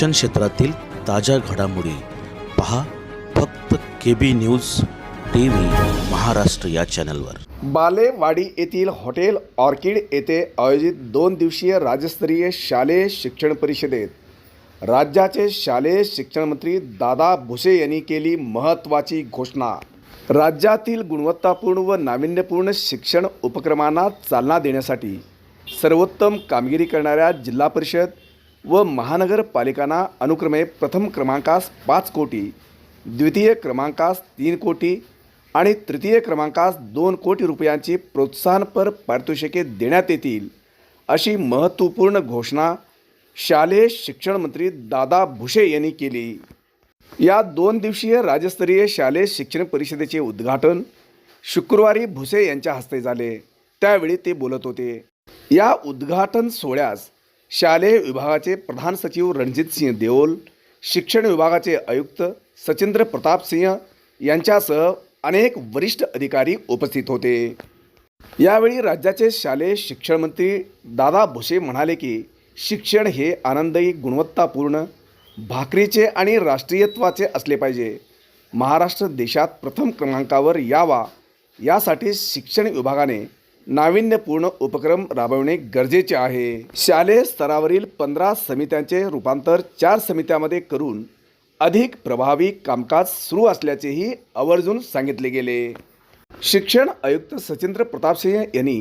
शिक्षण क्षेत्रातील ताज्या घडामोडी पहा फक्त K B news T V Maharashtra या चॅनलवर. बालेवाडी येथील हॉटेल ऑर्किड येथे आयोजित दोन दिवसीय राज्यस्तरीय शालेय शिक्षण परिषदेत राज्याचे शालेय शिक्षण मंत्री दादा भुसे यांनी केली महत्त्वाची घोषणा. राज्यातील गुणवत्तापूर्ण व नाविन्यपूर्ण शिक्षण उपक्रमांना चालना देण्यासाठी सर्वोत्तम कामगिरी करणाऱ्या जिल्हा परिषद व महानगरपालिकांना अनुक्रमे प्रथम क्रमांकास पाच कोटी द्वितीय क्रमांकास तीन कोटी आणि तृतीय क्रमांकास दोन कोटी रुपयांची प्रोत्साहनपर पारितोषिके देण्यात येतील अशी महत्त्वपूर्ण घोषणा शालेय शिक्षण मंत्री दादा भुसे यांनी केली. या दोन दिवसीय राज्यस्तरीय शालेय शिक्षण परिषदेचे उद्घाटन शुक्रवारी भुसे यांच्या हस्ते झाले. त्यावेळी ते बोलत होते. या उद्घाटन सोहळ्यास शालेय विभागाचे प्रधान सचिव रणजित सिंह देओल शिक्षण विभागाचे आयुक्त सचिंद्र प्रताप सिंह यांच्यासह अनेक वरिष्ठ अधिकारी उपस्थित होते. यावेळी राज्याचे शालेय शिक्षण मंत्री दादा भुसे म्हणाले की शिक्षण हे आनंददायी गुणवत्तापूर्ण भाकरीचे आणि राष्ट्रीयत्वाचे असले पाहिजे. महाराष्ट्र देशात प्रथम क्रमांकावर यावा यासाठी शिक्षण विभागाने नाविन्यपूर्ण उपक्रम राबवणे गरजेचे आहे. शालेय स्तरावरील पंधरा समित्यांचे रूपांतर चार समित्यामध्ये करून अधिक प्रभावी कामकाज सुरू असल्याचेही आवर्जून सांगितले गेले. शिक्षण आयुक्त सचिंद्र प्रतापसिंह यांनी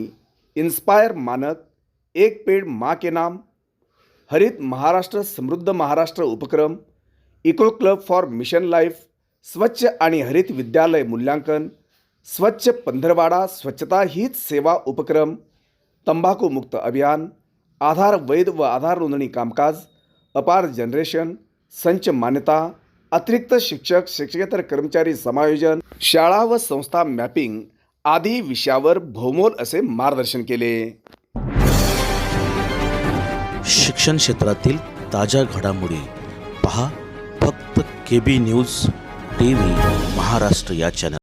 इन्स्पायर मानक एक पेड मा के नाम हरित महाराष्ट्र समृद्ध महाराष्ट्र उपक्रम eco club for mission life स्वच्छ आणि हरित विद्यालय मूल्यांकन स्वच्छ पंधरवाडा स्वच्छता हीच सेवा उपक्रम तंबाखूमुक्त अभियान आधार वैध व आधार नोंदणी कामकाज अपार जनरेशन संच मान्यता अतिरिक्त शिक्षक शिक्षकेतर कर्मचारी समायोजन शाळा व संस्था मॅपिंग आदी विषयावर भौमोल असे मार्गदर्शन केले. शिक्षण क्षेत्रातील ताज्या घडामोडी पहा फक्त K B news T V Maharashtra या चॅनल